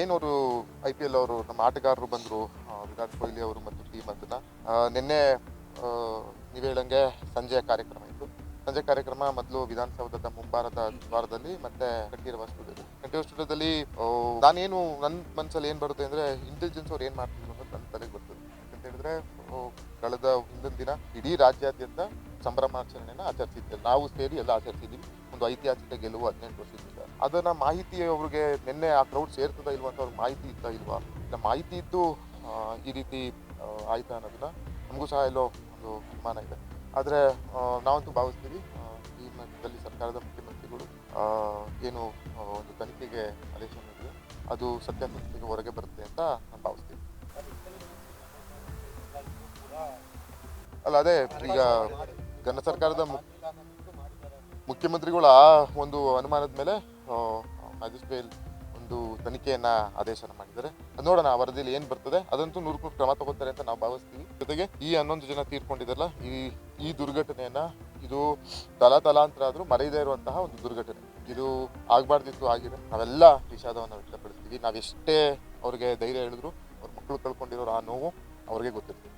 ಏನವರು I P L ಅವರು ನಮ್ಮ ಆಟಗಾರರು ಬಂದರು ವಿರಾಟ್ ಕೊಹ್ಲಿ ಅವರು ಮತ್ತು ಟೀಮ್ ಅದನ್ನ ನಿನ್ನೆ ನೀವು ಹೇಳಂಗೆ ಸಂಜೆಯ ಕಾರ್ಯಕ್ರಮ ಇತ್ತು. ಸಂಜೆ ಕಾರ್ಯಕ್ರಮ ಮೊದಲು ವಿಧಾನಸೌಧದ ಮುಂಭಾರದ ದ್ವಾರದಲ್ಲಿ ಮತ್ತೆ ಕಂಠೀರವ ಸ್ಟುಡಿಯೋದಲ್ಲಿ. ಕಂಠೀರವ ಸ್ಟುಡಿಯೋದಲ್ಲಿ ನಾನೇನು ನನ್ನ ಮನಸ್ಸಲ್ಲಿ ಏನು ಬರುತ್ತೆ ಅಂದರೆ ಇಂಟೆಲಿಜೆನ್ಸ್ ಅವ್ರು ಏನು ಮಾಡ್ತಿದ್ರು ಅನ್ನೋದು ನನ್ನ ತಲೆಗೆ ಬರ್ತದೆ ಅಂತ ಹೇಳಿದ್ರೆ ಕಳೆದ ಹಿಂದಿನ ದಿನ ಇಡೀ ರಾಜ್ಯಾದ್ಯಂತ ಸಂಭ್ರಮಾಚರಣೆಯನ್ನು ಆಚರಿಸಿದ್ದೆ. ನಾವು ಸೇರಿ ಎಲ್ಲ ಆಚರಿಸಿದ್ದೀವಿ. ಒಂದು ಐತಿಹಾಸಿಕ ಗೆಲುವು ಹದಿನೆಂಟು ವರ್ಷದಿಂದ. ಅದನ್ನ ಮಾಹಿತಿ ಅವ್ರಿಗೆ ನಿನ್ನೆ ಆ ಕ್ರೌಡ್ ಸೇರ್ತದ ಇಲ್ವಾ ಅಂತ ಅವ್ರಿಗೆ ಮಾಹಿತಿ ಇತ್ತಾ ಇಲ್ವಾ? ಇಲ್ಲ ಮಾಹಿತಿ ಇದ್ದು ಈ ರೀತಿ ಆಯ್ತಾ ಅನ್ನೋದನ್ನ ನಮಗೂ ಸಹ ಎಲ್ಲೋ ಒಂದು ಅನುಮಾನ ಇದೆ. ಆದರೆ ನಾವಂತೂ ಭಾವಿಸ್ತೀವಿ ಈ ಮಟ್ಟದಲ್ಲಿ ಸರ್ಕಾರದ ಮುಖ್ಯಮಂತ್ರಿಗಳು ಏನು ಒಂದು ತನಿಖೆಗೆ ಆದೇಶ ನೀಡಿದೆ ಅದು ಸತ್ಯಾಸತ್ಯತೆಗೆ ಹೊರಗೆ ಬರುತ್ತೆ ಅಂತ ನಾನು ಭಾವಿಸ್ತೀನಿ. ಅಲ್ಲ ಅದೇ, ಈಗ ಘನ ಸರ್ಕಾರದ ಮು- ಮುಖ್ಯಮಂತ್ರಿಗಳು ಆ ಒಂದು ಅನುಮಾನದ ಮೇಲೆ ಮ್ಯಾಜಿಸ್ಟ್ರೇಟ್ ಒಂದು ತನಿಖೆಯನ್ನ ಆದೇಶನ ಮಾಡಿದ್ದಾರೆ. ನೋಡೋಣ, ಆ ವರದಿಯಲ್ಲಿ ಏನು ಬರ್ತದೆ. ಅದಂತೂ ನೂರು ನೂರು ಕ್ರಮ ತಗೋತಾರೆ ಅಂತ ನಾವು ಭಾವಿಸ್ತೀವಿ. ಜೊತೆಗೆ ಈ ಹನ್ನೊಂದು ಜನ ತೀರ್ಕೊಂಡಿದ್ದಾರಲ್ಲ, ಈ ಈ ದುರ್ಘಟನೆಯನ್ನ ಇದು ತಲಾ ತಲಾಂತರ ಆದರೂ ಮರೆಯದೇ ಇರುವಂತಹ ಒಂದು ದುರ್ಘಟನೆ. ಇದು ಆಗಬಾರ್ದಿತ್ತು, ಆಗಿದೆ. ನಾವೆಲ್ಲ ವಿಷಾದವನ್ನು ವ್ಯಕ್ತಪಡಿಸ್ತೀವಿ. ನಾವೆಷ್ಟೇ ಅವ್ರಿಗೆ ಧೈರ್ಯ ಹೇಳಿದ್ರು, ಅವ್ರ ಮಕ್ಕಳು ಕಳ್ಕೊಂಡಿರೋ ಆ ನೋವು ಅವ್ರಿಗೆ ಗೊತ್ತಿರ್ತೀವಿ.